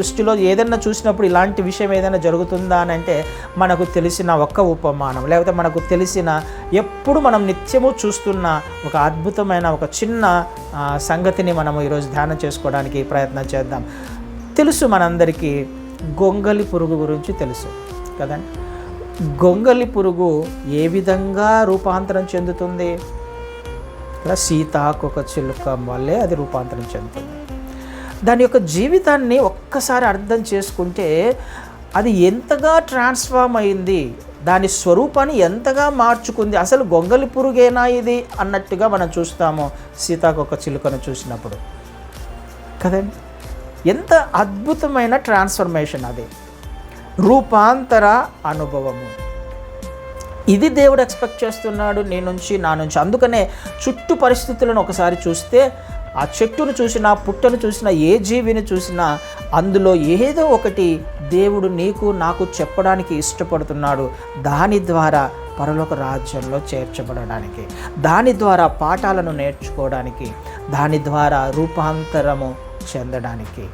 సృష్టిలో ఏదైనా చూసినప్పుడు ఇలాంటి విషయం ఏదైనా జరుగుతుందా అని అంటే మనకు తెలిసిన ఒక్క ఉపమానం లేకపోతే మనకు తెలిసిన ఎప్పుడు మనం నిత్యము చూస్తున్న ఒక అద్భుతమైన ఒక చిన్న సంగతిని మనము ఈరోజు ధ్యానం చేసుకోవడానికి ప్రయత్నం చేద్దాం. తెలుసు మనందరికీ గొంగలి పురుగు గురించి తెలుసు కదండి. గొంగలి పురుగు ఏ విధంగా రూపాంతరం చెందుతుంది? సీతాకొక చిలుక వల్లే అది రూపాంతరం చెందుతుంది. దాని యొక్క జీవితాన్ని ఒక్కసారి అర్థం చేసుకుంటే అది ఎంతగా ట్రాన్స్ఫార్మ్ అయింది దాని స్వరూపాన్ని ఎంతగా మార్చుకుంది అసలు గొంగలి పురుగేనా ఇది అన్నట్టుగా మనం చూస్తాము సీతాకొక చిలుకను చూసినప్పుడు. కదండి? ఎంత అద్భుతమైన ట్రాన్స్ఫర్మేషన్ అది. రూపాంతర అనుభవము. ఇది దేవుడు ఎక్స్పెక్ట్ చేస్తున్నాడు నీ నుంచి నా నుంచి. అందుకనే చుట్టూ పరిస్థితులను ఒకసారి చూస్తే ఆ చెట్టును చూసినా పుట్టను చూసినా ఏ జీవిని చూసినా అందులో ఏదో ఒకటి దేవుడు నీకు నాకు చెప్పడానికి ఇష్టపడుతున్నాడు. దాని ద్వారా పరలోక రాజ్యంలో చేర్చబడడానికి దాని ద్వారా పాఠాలను నేర్చుకోవడానికి దాని ద్వారా రూపాంతరము చెందడానికి.